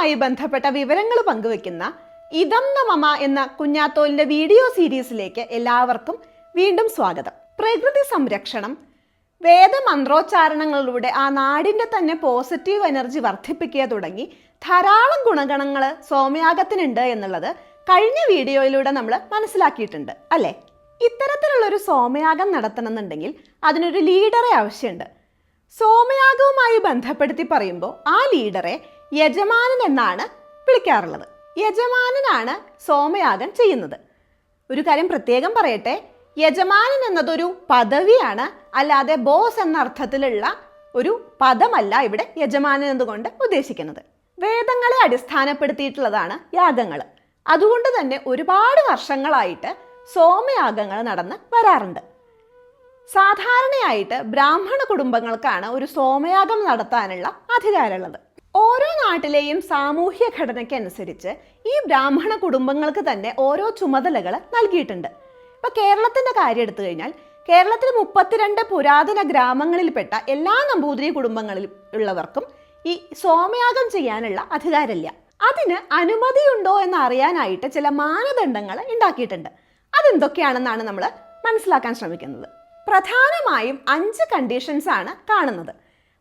സോമയാഗവുമായി ബന്ധപ്പെട്ട വിവരങ്ങൾ പങ്കുവെക്കുന്ന ഇതം നമമ എന്ന കുഞ്ഞാത്തോലിന്റെ വീഡിയോ സീരീസിലേക്ക് എല്ലാവർക്കും വീണ്ടും സ്വാഗതം. പ്രകൃതി സംരക്ഷണം വേദമന്ത്രോച്ചാരണങ്ങളിലൂടെ ആ നാടിന്റെ തന്നെ പോസിറ്റീവ് എനർജി വർദ്ധിപ്പിക്കുക തുടങ്ങി ധാരാളം ഗുണഗണങ്ങൾ സോമയാഗത്തിനുണ്ട് എന്നുള്ളത് കഴിഞ്ഞ വീഡിയോയിലൂടെ നമ്മൾ മനസ്സിലാക്കിയിട്ടുണ്ട് അല്ലേ? ഇത്തരത്തിലുള്ളൊരു സോമയാഗം നടത്തണമെന്നുണ്ടെങ്കിൽ അതിനൊരു ലീഡറെ ആവശ്യമുണ്ട്. സോമയാഗവുമായി ബന്ധപ്പെടുത്തി പറയുമ്പോൾ ആ ലീഡറെ യജമാനൻ എന്നാണ് വിളിക്കാറുള്ളത്. യജമാനനാണ് സോമയാഗം ചെയ്യുന്നത്. ഒരു കാര്യം പ്രത്യേകം പറയട്ടെ. യജമാനൻ എന്നതൊരു പദവിയാണ് അല്ലാതെ ബോസ് എന്ന അർത്ഥത്തിലുള്ള ഒരു പദമല്ല ഇവിടെ യജമാനൻ എന്നുകൊണ്ട് ഉദ്ദേശിക്കുന്നത്. വേദങ്ങളെ അടിസ്ഥാനപ്പെടുത്തിയിട്ടുള്ളതാണ് യാഗങ്ങൾ അതുകൊണ്ട് തന്നെ ഒരുപാട് വർഷങ്ങളായിട്ട് സോമയാഗങ്ങൾ നടന്ന് വരാറുണ്ട്. സാധാരണയായിട്ട് ബ്രാഹ്മണ കുടുംബങ്ങൾക്കാണ് ഒരു സോമയാഗം നടത്താനുള്ള അധികാരമുള്ളത്. ഓരോ നാട്ടിലെയും സാമൂഹ്യ ഘടനയ്ക്ക് അനുസരിച്ച് ഈ ബ്രാഹ്മണ കുടുംബങ്ങൾക്ക് തന്നെ ഓരോ ചുമതലകൾ നൽകിയിട്ടുണ്ട്. ഇപ്പൊ കേരളത്തിന്റെ കാര്യം എടുത്തു കഴിഞ്ഞാൽ കേരളത്തിൽ മുപ്പത്തിരണ്ട് പുരാതന ഗ്രാമങ്ങളിൽപ്പെട്ട എല്ലാ നമ്പൂതിരി കുടുംബങ്ങളിൽ ഉള്ളവർക്കും ഈ സോമയാഗം ചെയ്യാനുള്ള അധികാരമില്ല. അതിന് അനുമതിയുണ്ടോ എന്ന് അറിയാനായിട്ട് ചില മാനദണ്ഡങ്ങൾ ഉണ്ടാക്കിയിട്ടുണ്ട്. അതെന്തൊക്കെയാണെന്നാണ് നമ്മൾ മനസ്സിലാക്കാൻ ശ്രമിക്കുന്നത്. പ്രധാനമായും അഞ്ച് കണ്ടീഷൻസ് ആണ് കാണുന്നത്.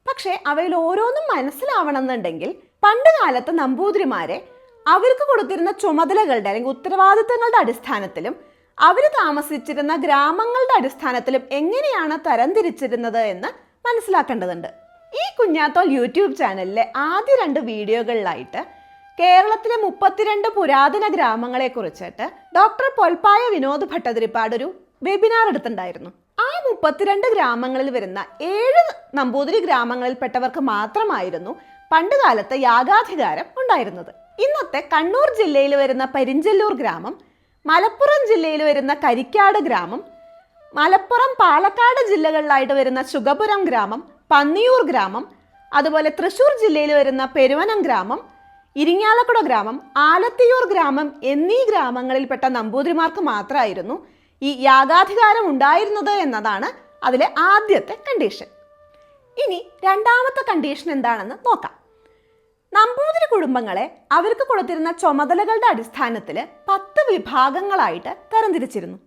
പക്ഷേ അവയിൽ ഓരോന്നും മനസ്സിലാവണമെന്നുണ്ടെങ്കിൽ പണ്ട് കാലത്ത് നമ്പൂതിരിമാരെ അവർക്ക് കൊടുത്തിരുന്ന ചുമതലകളുടെ അല്ലെങ്കിൽ ഉത്തരവാദിത്തങ്ങളുടെ അടിസ്ഥാനത്തിലും അവർ താമസിച്ചിരുന്ന ഗ്രാമങ്ങളുടെ അടിസ്ഥാനത്തിലും എങ്ങനെയാണ് തരംതിരിച്ചിരുന്നത് എന്ന് മനസ്സിലാക്കേണ്ടതുണ്ട്. ഈ കുഞ്ഞാത്തോൽ യൂട്യൂബ് ചാനലിലെ ആദ്യ രണ്ട് വീഡിയോകളിലായിട്ട് കേരളത്തിലെ മുപ്പത്തിരണ്ട് പുരാതന ഗ്രാമങ്ങളെ കുറിച്ചിട്ട് ഡോക്ടർ പൊൽപ്പായ വിനോദ് ഭട്ടതിരിപ്പാട് ഒരു വെബിനാർ എടുത്തിട്ടുണ്ടായിരുന്നു. ആ മുപ്പത്തിരണ്ട് ഗ്രാമങ്ങളിൽ വരുന്ന ഏഴ് നമ്പൂതിരി ഗ്രാമങ്ങളിൽപ്പെട്ടവർക്ക് മാത്രമായിരുന്നു പണ്ടുകാലത്ത് യാഗാധികാരം ഉണ്ടായിരുന്നത്. ഇന്നത്തെ കണ്ണൂർ ജില്ലയിൽ വരുന്ന പരിഞ്ചല്ലൂർ ഗ്രാമം മലപ്പുറം ജില്ലയിൽ വരുന്ന കരിക്കാട് ഗ്രാമം മലപ്പുറം പാലക്കാട് ജില്ലകളിലായിട്ട് വരുന്ന ശുഗപുരം ഗ്രാമം പന്നിയൂർ ഗ്രാമം അതുപോലെ തൃശൂർ ജില്ലയിൽ വരുന്ന പെരുവനം ഗ്രാമം ഇരിങ്ങാലക്കുട ഗ്രാമം ആലത്തിയൂർ ഗ്രാമം എന്നീ ഗ്രാമങ്ങളിൽപ്പെട്ട നമ്പൂതിരിമാർക്ക് മാത്രമായിരുന്നു ഈ യാഗാധികാരം ഉണ്ടായിരുന്നത് എന്നതാണ് അതിലെ ആദ്യത്തെ കണ്ടീഷൻ ഇനി രണ്ടാമത്തെ കണ്ടീഷൻ എന്താണെന്ന് നോക്കാം. നമ്പൂതിരി കുടുംബങ്ങളെ അവർക്ക് കൊടുത്തിരുന്ന ചുമതലകളുടെ അടിസ്ഥാനത്തിൽ പത്ത് വിഭാഗങ്ങളായിട്ട് തരംതിരിച്ചിരുന്നു.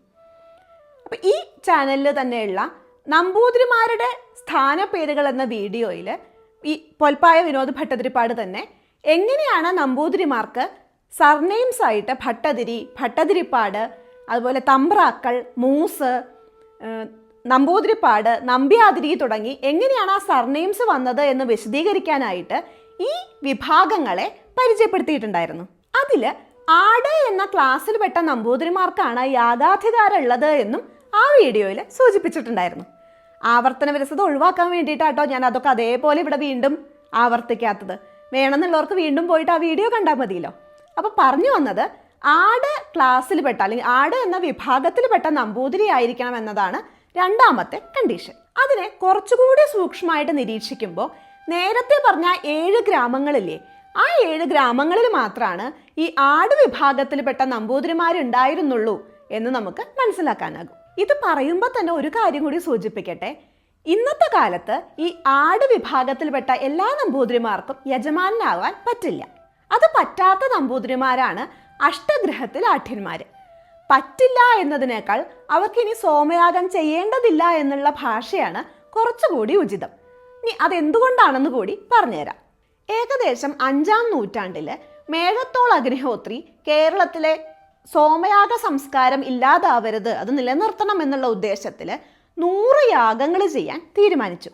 അപ്പൊ ഈ ചാനലിൽ തന്നെയുള്ള നമ്പൂതിരിമാരുടെ സ്ഥാനപ്പേരുകൾ എന്ന വീഡിയോയിൽ ഈ പൊൽപ്പായ വിനോദ് ഭട്ടതിരിപ്പാട് തന്നെ എങ്ങനെയാണ് നമ്പൂതിരിമാർക്ക് സർനെയിംസ് ആയിട്ട് ഭട്ടതിരി ഭട്ടതിരിപ്പാട് അതുപോലെ തമ്പ്രാക്കൾ മൂസ് നമ്പൂതിരിപ്പാട് നമ്പ്യാതിരി തുടങ്ങി എങ്ങനെയാണ് ആ സർനെയിംസ് വന്നത് എന്ന് വിശദീകരിക്കാനായിട്ട് ഈ വിഭാഗങ്ങളെ പരിചയപ്പെടുത്തിയിട്ടുണ്ടായിരുന്നു. അതിൽ ആട് എന്ന ക്ലാസ്സിൽപ്പെട്ട നമ്പൂതിരിമാർക്കാണ് യാഥാധികാരമുള്ളത് എന്നും ആ വീഡിയോയിൽ സൂചിപ്പിച്ചിട്ടുണ്ടായിരുന്നു. ആവർത്തന വിരസത ഒഴിവാക്കാൻ വേണ്ടിയിട്ടാട്ടോ ഞാൻ അതൊക്കെ അതേപോലെ ഇവിടെ വീണ്ടും ആവർത്തിക്കാത്തത്. വേണമെന്നുള്ളവർക്ക് വീണ്ടും പോയിട്ട് ആ വീഡിയോ കണ്ടാൽ മതിയല്ലോ. അപ്പോൾ പറഞ്ഞു വന്നത് ആട് ക്ലാസ്സിൽപ്പെട്ട അല്ലെങ്കിൽ ആട് എന്ന വിഭാഗത്തിൽപ്പെട്ട നമ്പൂതിരി ആയിരിക്കണം എന്നതാണ് രണ്ടാമത്തെ കണ്ടീഷൻ അതിനെ കുറച്ചുകൂടി സൂക്ഷ്മമായിട്ട് നിരീക്ഷിക്കുമ്പോൾ നേരത്തെ പറഞ്ഞ ഏഴ് ഗ്രാമങ്ങളില്ലേ ആ ഏഴ് ഗ്രാമങ്ങളിൽ മാത്രമാണ് ഈ ആട് വിഭാഗത്തിൽപ്പെട്ട നമ്പൂതിരിമാരുണ്ടായിരുന്നുള്ളൂ എന്ന് നമുക്ക് മനസ്സിലാക്കാനാകും. ഇത് പറയുമ്പോൾ തന്നെ ഒരു കാര്യം കൂടി സൂചിപ്പിക്കട്ടെ. ഇന്നത്തെ കാലത്ത് ഈ ആട് വിഭാഗത്തിൽപ്പെട്ട എല്ലാ നമ്പൂതിരിമാർക്കും യജമാനാവാൻ പറ്റില്ല. അത് പറ്റാത്ത നമ്പൂതിരിമാരാണ് അഷ്ടഗ്രഹത്തിൽ ആഠ്യന്മാർ പറ്റില്ല എന്നതിനേക്കാൾ അവർക്കിനി സോമയാഗം ചെയ്യേണ്ടതില്ല എന്നുള്ള ഭാഷയാണ് കുറച്ചുകൂടി ഉചിതം. ഇനി അതെന്തുകൊണ്ടാണെന്ന് കൂടി പറഞ്ഞുതരാം. ഏകദേശം അഞ്ചാം നൂറ്റാണ്ടിൽ മേഘത്തോൾ അഗ്നിഹോത്രി കേരളത്തിലെ സോമയാഗ സംസ്കാരം ഇല്ലാതാവരുത് അത് നിലനിർത്തണം എന്നുള്ള ഉദ്ദേശത്തിൽ നൂറ് യാഗങ്ങൾ ചെയ്യാൻ തീരുമാനിച്ചു.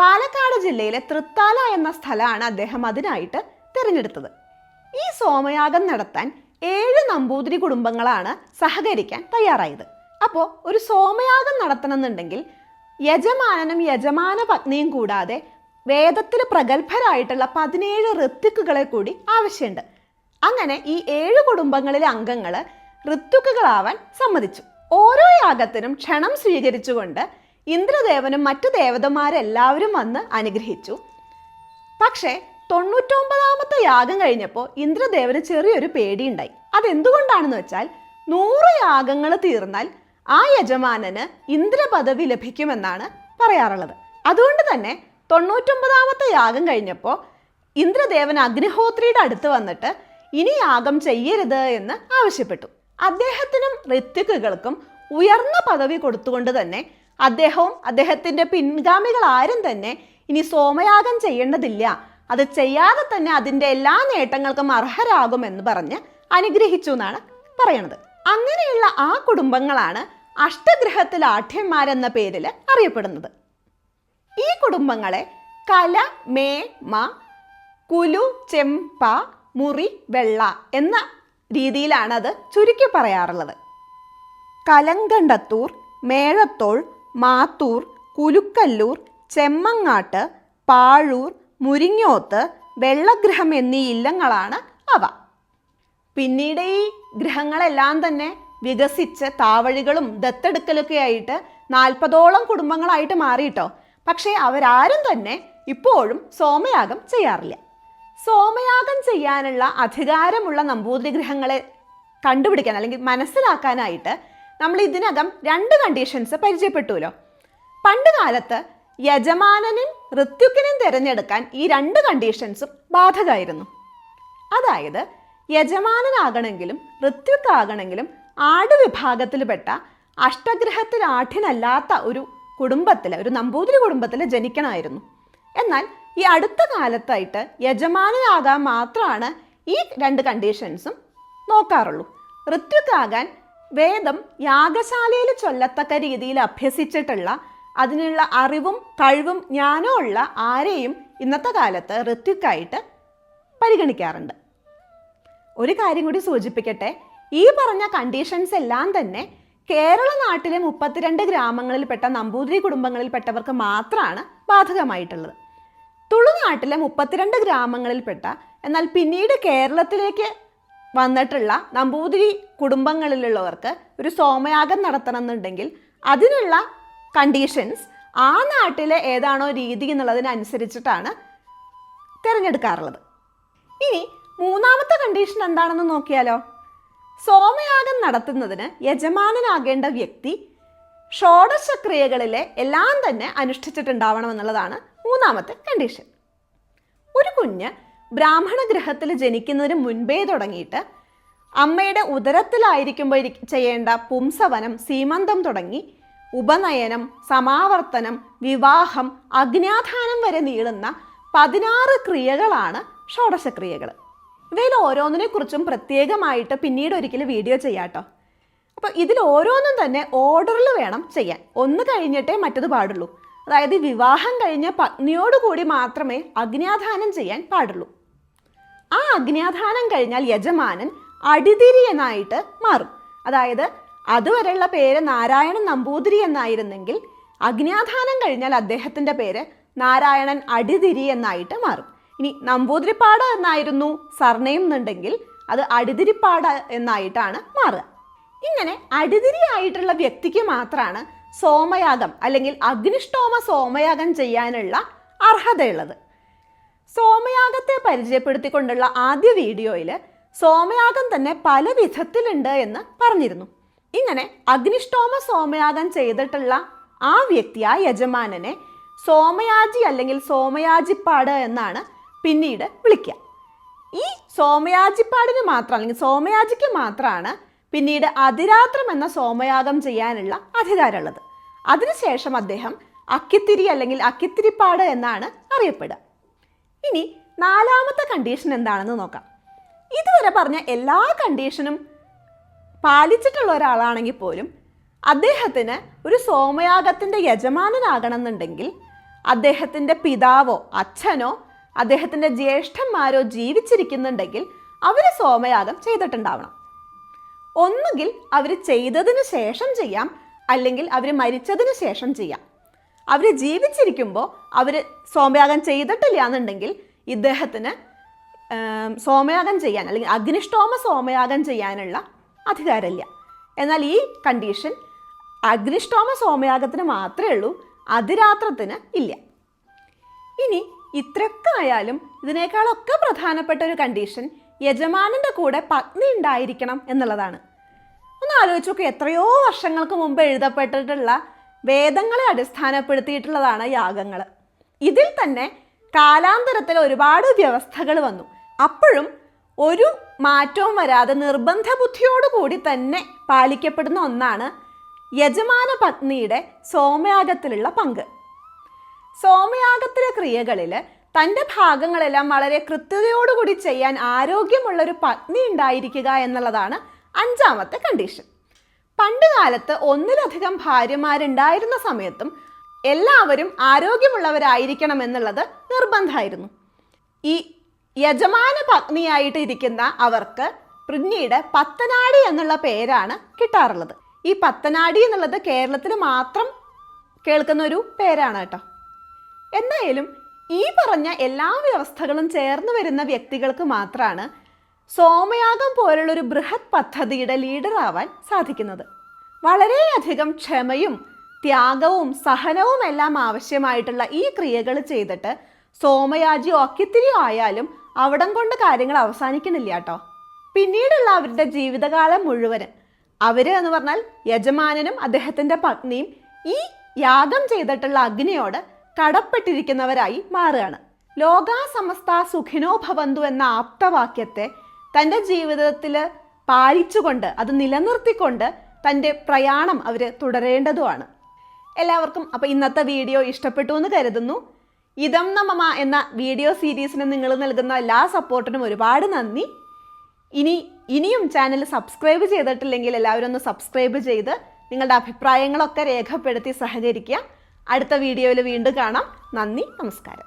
പാലക്കാട് ജില്ലയിലെ തൃത്താല എന്ന സ്ഥലമാണ് അദ്ദേഹം അതിനായിട്ട് തിരഞ്ഞെടുത്തത്. ഈ സോമയാഗം നടത്താൻ ഏഴ് നമ്പൂതിരി കുടുംബങ്ങളാണ് സഹകരിക്കാൻ തയ്യാറായത്. അപ്പോൾ ഒരു സോമയാഗം നടത്തണമെന്നുണ്ടെങ്കിൽ യജമാനനും യജമാന പത്നിയും കൂടാതെ വേദത്തിൽ പ്രഗത്ഭരായിട്ടുള്ള പതിനേഴ് ഋത്തുക്കുകളെ കൂടി ആവശ്യമുണ്ട്. അങ്ങനെ ഈ ഏഴ് കുടുംബങ്ങളിലെ അംഗങ്ങൾ ഋത്തുക്കുകളാവാൻ സമ്മതിച്ചു. ഓരോ യാഗത്തിനും ക്ഷണം സ്വീകരിച്ചുകൊണ്ട് ഇന്ദ്രദേവനും മറ്റു ദേവതമാരെല്ലാവരും വന്ന് അനുഗ്രഹിച്ചു. പക്ഷേ തൊണ്ണൂറ്റൊമ്പതാമത്തെ യാഗം കഴിഞ്ഞപ്പോൾ ഇന്ദ്രദേവന് ചെറിയൊരു പേടിയുണ്ടായി. അതെന്തുകൊണ്ടാണെന്ന് വെച്ചാൽ നൂറ് യാഗങ്ങൾ തീർന്നാൽ ആ യജമാനന് ഇന്ദ്രപദവി ലഭിക്കുമെന്നാണ് പറയാറുള്ളത്. അതുകൊണ്ട് തന്നെ തൊണ്ണൂറ്റൊമ്പതാമത്തെ യാഗം കഴിഞ്ഞപ്പോൾ ഇന്ദ്രദേവൻ അഗ്നിഹോത്രിയുടെ അടുത്ത് വന്നിട്ട് ഇനി യാഗം ചെയ്യരുത് എന്ന് ആവശ്യപ്പെട്ടു. അദ്ദേഹത്തിനും ഋത്വിക്കുകൾക്കും ഉയർന്ന പദവി കൊടുത്തുകൊണ്ട് തന്നെ അദ്ദേഹവും അദ്ദേഹത്തിന്റെ പിൻഗാമികൾ ആരും തന്നെ ഇനി സോമയാഗം ചെയ്യേണ്ടതില്ല. അത് ചെയ്യാതെ തന്നെ അതിന്റെ എല്ലാ നേട്ടങ്ങൾക്കും അർഹരാകുമെന്ന് പറഞ്ഞ് അനുഗ്രഹിച്ചു എന്നാണ് പറയണത്. അങ്ങനെയുള്ള ആ കുടുംബങ്ങളാണ് അഷ്ടഗ്രഹത്തിൽ ആഠ്യന്മാരെന്ന പേരിൽ അറിയപ്പെടുന്നത്. ഈ കുടുംബങ്ങളെ കല മേ മ കുലു ചെമ്പ മുറി വെള്ള എന്ന രീതിയിലാണ് അത് ചുരുക്കി പറയാറുള്ളത്. കലങ്കണ്ടത്തൂർ മേഴത്തോൾ മാത്തൂർ കുലുക്കല്ലൂർ ചെമ്മങ്ങാട്ട് പാഴൂർ മുരിങ്ങോത്ത് വെള്ളഗ്രഹം എന്നീ ഇല്ലങ്ങളാണ് അവ. പിന്നീട് ഈ ഗ്രഹങ്ങളെല്ലാം തന്നെ വികസിച്ച് താവഴികളും ദത്തെടുക്കലൊക്കെ ആയിട്ട് നാൽപ്പതോളം കുടുംബങ്ങളായിട്ട് മാറിയിട്ടോ. പക്ഷേ അവരാരും തന്നെ ഇപ്പോഴും സോമയാഗം ചെയ്യാറില്ല. സോമയാഗം ചെയ്യാനുള്ള അധികാരമുള്ള നമ്പൂതിരി ഗ്രഹങ്ങളെ കണ്ടുപിടിക്കാൻ അല്ലെങ്കിൽ മനസ്സിലാക്കാനായിട്ട് നമ്മൾ ഇതിനകം രണ്ട് കണ്ടീഷൻസ് പരിചയപ്പെട്ടുവല്ലോ പണ്ട് കാലത്ത് യജമാനനും ഋത്യുക്കിനും തിരഞ്ഞെടുക്കാൻ ഈ രണ്ട് കണ്ടീഷൻസും ബാധകമായിരുന്നു. അതായത് യജമാനനാകണമെങ്കിലും ഋത്വിക്കാകണമെങ്കിലും ആട് വിഭാഗത്തിൽപ്പെട്ട അഷ്ടഗ്രഹത്തിൽ ആഠ്യനല്ലാത്ത ഒരു കുടുംബത്തിൽ ഒരു നമ്പൂതിരി കുടുംബത്തിൽ ജനിക്കണമായിരുന്നു. എന്നാൽ ഈ അടുത്ത കാലത്തായിട്ട് യജമാനനാകാൻ മാത്രമാണ് ഈ രണ്ട് കണ്ടീഷൻസും നോക്കാറുള്ളൂ. ഋത്വിക്കാകാൻ വേദം യാഗശാലയിൽ ചൊല്ലത്തക്ക രീതിയിൽ അഭ്യസിച്ചിട്ടുള്ള അതിനുള്ള അറിവും കഴിവും ജ്ഞാനവും ഉള്ള ആരെയും ഇന്നത്തെ കാലത്ത് ഋത്വിക്കായിട്ട് പരിഗണിക്കാറുണ്ട്. ഒരു കാര്യം കൂടി സൂചിപ്പിക്കട്ടെ. ഈ പറഞ്ഞ കണ്ടീഷൻസ് എല്ലാം തന്നെ കേരള നാട്ടിലെ മുപ്പത്തിരണ്ട് ഗ്രാമങ്ങളിൽപ്പെട്ട നമ്പൂതിരി കുടുംബങ്ങളിൽപ്പെട്ടവർക്ക് മാത്രമാണ് ബാധകമായിട്ടുള്ളത്. തുളുനാട്ടിലെ മുപ്പത്തിരണ്ട് ഗ്രാമങ്ങളിൽപ്പെട്ട എന്നാൽ പിന്നീട് കേരളത്തിലേക്ക് വന്നിട്ടുള്ള നമ്പൂതിരി കുടുംബങ്ങളിലുള്ളവർക്ക് ഒരു സോമയാഗം നടത്തണമെന്നുണ്ടെങ്കിൽ അതിനുള്ള കണ്ടീഷൻസ് ആ നാട്ടിലെ ഏതാണോ രീതി എന്നുള്ളതിനനുസരിച്ചിട്ടാണ് തിരഞ്ഞെടുക്കാറുള്ളത്. ഇനി മൂന്നാമത്തെ കണ്ടീഷൻ എന്താണെന്ന് നോക്കിയാലോ? സോമയാഗം നടത്തുന്നതിന് യജമാനനാകേണ്ട വ്യക്തി ഷോഡശക്രിയകളിലെ എല്ലാം തന്നെ അനുഷ്ഠിച്ചിട്ടുണ്ടാവണം എന്നുള്ളതാണ് മൂന്നാമത്തെ കണ്ടീഷൻ ഒരു കുഞ്ഞ് ബ്രാഹ്മണ ഗ്രഹത്തിൽ ജനിക്കുന്നതിന് മുൻപേ തുടങ്ങിയിട്ട് അമ്മയുടെ ഉദരത്തിലായിരിക്കുമ്പോൾ ചെയ്യേണ്ട പുംസവനം സീമന്തം തുടങ്ങി ഉപനയനം സമാവർത്തനം വിവാഹം അഗ്നാധാനം വരെ നീളുന്ന പതിനാറ് ക്രിയകളാണ് ഷോഡശക്രിയകൾ ഇവയിൽ ഓരോന്നിനെ കുറിച്ചും പ്രത്യേകമായിട്ട് പിന്നീട് ഒരിക്കലും വീഡിയോ ചെയ്യാട്ടോ. അപ്പോൾ ഇതിൽ ഓരോന്നും തന്നെ ഓർഡറിൽ വേണം ചെയ്യാൻ. ഒന്ന് കഴിഞ്ഞിട്ടേ മറ്റത് പാടുള്ളൂ. അതായത് വിവാഹം കഴിഞ്ഞ പത്നിയോടുകൂടി മാത്രമേ അഗ്നാധാനം ചെയ്യാൻ പാടുള്ളൂ. ആ അഗ്നാധാനം കഴിഞ്ഞാൽ യജമാനൻ അടിതിരിയനായിട്ട് മാറും. അതായത് അതുവരെയുള്ള പേര് നാരായണൻ നമ്പൂതിരി എന്നായിരുന്നെങ്കിൽ അഗ്നാധാനം കഴിഞ്ഞാൽ അദ്ദേഹത്തിന്റെ പേര് നാരായണൻ അടിതിരി എന്നായിട്ട് മാറും. ഇനി നമ്പൂതിരിപ്പാട് എന്നായിരുന്നു സർണയം എന്നുണ്ടെങ്കിൽ അത് അടിതിരിപ്പാട് എന്നായിട്ടാണ് മാറുക. ഇങ്ങനെ അടിതിരി ആയിട്ടുള്ള വ്യക്തിക്ക് മാത്രമാണ് സോമയാഗം അല്ലെങ്കിൽ അഗ്നിഷ്ടോമ സോമയാഗം ചെയ്യാനുള്ള അർഹതയുള്ളത്. സോമയാഗത്തെ പരിചയപ്പെടുത്തിക്കൊണ്ടുള്ള ആദ്യ വീഡിയോയിൽ സോമയാഗം തന്നെ പല വിധത്തിലുണ്ട് എന്ന് പറഞ്ഞിരുന്നു. ഇങ്ങനെ അഗ്നിഷ്ടോമ സോമയാഗം ചെയ്തിട്ടുള്ള ആ വ്യക്തി ആ യജമാനനെ സോമയാജി അല്ലെങ്കിൽ സോമയാജിപ്പാട് എന്നാണ് പിന്നീട് വിളിക്കുക. ഈ സോമയാജിപ്പാടിന് മാത്രം അല്ലെങ്കിൽ സോമയാജിക്ക് മാത്രമാണ് പിന്നീട് അതിരാത്രം എന്ന സോമയാഗം ചെയ്യാനുള്ള അധികാരമുള്ളത്. അതിനുശേഷം അദ്ദേഹം അക്കിത്തിരി അല്ലെങ്കിൽ അക്കിത്തിരിപ്പാട് എന്നാണ് അറിയപ്പെടുക. ഇനി നാലാമത്തെ കണ്ടീഷൻ എന്താണെന്ന് നോക്കാം. ഇതുവരെ പറഞ്ഞ എല്ലാ കണ്ടീഷനും പാലിച്ചിട്ടുള്ള ഒരാളാണെങ്കിൽ പോലും അദ്ദേഹത്തിന് ഒരു സോമയാഗത്തിന്റെ യജമാനനാകണമെന്നുണ്ടെങ്കിൽ അദ്ദേഹത്തിന്റെ പിതാവോ അച്ഛനോ അദ്ദേഹത്തിന്റെ ജ്യേഷ്ഠന്മാരോ ജീവിച്ചിരിക്കുന്നുണ്ടെങ്കിൽ അവർ സോമയാഗം ചെയ്തിട്ടുണ്ടാവണം. ഒന്നുകിൽ അവർ ചെയ്തതിന് ശേഷം ചെയ്യാം അല്ലെങ്കിൽ അവർ മരിച്ചതിന് ശേഷം ചെയ്യാം. അവർ ജീവിച്ചിരിക്കുമ്പോൾ അവർ സോമയാഗം ചെയ്തിട്ടില്ല എന്നുണ്ടെങ്കിൽ ഇദ്ദേഹത്തിന് സോമയാഗം ചെയ്യാൻ അല്ലെങ്കിൽ അഗ്നിഷ്ടോമ സോമയാഗം ചെയ്യാനുള്ള അധികാരമില്ല. എന്നാൽ ഈ കണ്ടീഷൻ അഗ്നിഷ്ടോമ സോമയാഗത്തിന് മാത്രമേ ഉള്ളൂ അതിരാത്രത്തിന് ഇല്ല. ഇനി ഇത്രയൊക്കെ ആയാലും ഇതിനേക്കാളൊക്കെ പ്രധാനപ്പെട്ട ഒരു കണ്ടീഷൻ യജമാനന്റെ കൂടെ പത്നി ഉണ്ടായിരിക്കണം എന്നുള്ളതാണ്. ഒന്ന് ആലോചിച്ച് നോക്കുക എത്രയോ വർഷങ്ങൾക്ക് മുമ്പ് എഴുതപ്പെട്ടിട്ടുള്ള വേദങ്ങളെ അടിസ്ഥാനപ്പെടുത്തിയിട്ടുള്ളതാണ് യാഗങ്ങൾ ഇതിൽ തന്നെ കാലാന്തരത്തിൽ ഒരുപാട് വ്യവസ്ഥകൾ വന്നു. അപ്പോഴും ഒരു മാറ്റവും വരാതെ നിർബന്ധ ബുദ്ധിയോടുകൂടി തന്നെ പാലിക്കപ്പെടുന്ന ഒന്നാണ് യജമാന പത്നിയുടെ സോമയാഗത്തിലുള്ള പങ്ക്. സോമയാഗത്തിലെ ക്രിയകളിൽ തന്റെ ഭാഗങ്ങളെല്ലാം വളരെ കൃത്യതയോടുകൂടി ചെയ്യാൻ ആരോഗ്യമുള്ളൊരു പത്നി ഉണ്ടായിരിക്കുക എന്നുള്ളതാണ് അഞ്ചാമത്തെ കണ്ടീഷൻ. പണ്ട് കാലത്ത് ഒന്നിലധികം ഭാര്യമാരുണ്ടായിരുന്ന സമയത്തും എല്ലാവരും ആരോഗ്യമുള്ളവരായിരിക്കണം എന്നുള്ളത് നിർബന്ധമായിരുന്നു. ഈ യജമാന പത്നിയായിട്ട് ഇരിക്കുന്ന അവർക്ക് പിന്നീട് പത്തനാടി എന്നുള്ള പേരാണ് കിട്ടാറുള്ളത്. ഈ പത്തനാടി എന്നുള്ളത് കേരളത്തിൽ മാത്രം കേൾക്കുന്ന ഒരു പേരാണ് കേട്ടോ. എന്തായാലും ഈ പറഞ്ഞ എല്ലാ വ്യവസ്ഥകളും ചേർന്ന് വരുന്ന വ്യക്തികൾക്ക് മാത്രമാണ് സോമയാഗം പോലുള്ള ഒരു ബൃഹത് പദ്ധതിയുടെ ലീഡറാവാൻ സാധിക്കുന്നത്. വളരെയധികം ക്ഷമയും ത്യാഗവും സഹനവും എല്ലാം ആവശ്യമായിട്ടുള്ള ഈ ക്രിയകൾ ചെയ്തിട്ട് സോമയാജിയോ അക്കിത്തിരിയോ ആയാലും അവിടം കൊണ്ട് കാര്യങ്ങൾ അവസാനിക്കണില്ല കേട്ടോ. പിന്നീടുള്ള അവരുടെ ജീവിതകാലം മുഴുവൻ അവർ എന്ന് പറഞ്ഞാൽ യജമാനനും അദ്ദേഹത്തിന്റെ പത്നിയും ഈ യാഗം ചെയ്തിട്ടുള്ള അഗ്നിയോട് കടപ്പെട്ടിരിക്കുന്നവരായി മാറുകയാണ്. ലോകാസമസ്ത സുഖിനോ ഭവന്തു എന്ന ആപ്തവാക്യത്തെ തന്റെ ജീവിതത്തിൽ പാലിച്ചുകൊണ്ട് അത് നിലനിർത്തിക്കൊണ്ട് തന്റെ പ്രയാണം അവർ തുടരേണ്ടതുമാണ്. എല്ലാവർക്കും അപ്പോൾ ഇന്നത്തെ വീഡിയോ ഇഷ്ടപ്പെട്ടു എന്ന് കരുതുന്നു. ഇതം നമമ എന്ന വീഡിയോ സീരീസിന് നിങ്ങൾ നൽകുന്ന എല്ലാ സപ്പോർട്ടിനും ഒരുപാട് നന്ദി. ഇനി ഇനിയും ചാനൽ സബ്സ്ക്രൈബ് ചെയ്തിട്ടില്ലെങ്കിൽ എല്ലാവരും ഒന്ന് സബ്സ്ക്രൈബ് ചെയ്ത് നിങ്ങളുടെ അഭിപ്രായങ്ങളൊക്കെ രേഖപ്പെടുത്തി സഹകരിക്കുക. അടുത്ത വീഡിയോയിൽ വീണ്ടും കാണാം. നന്ദി നമസ്കാരം.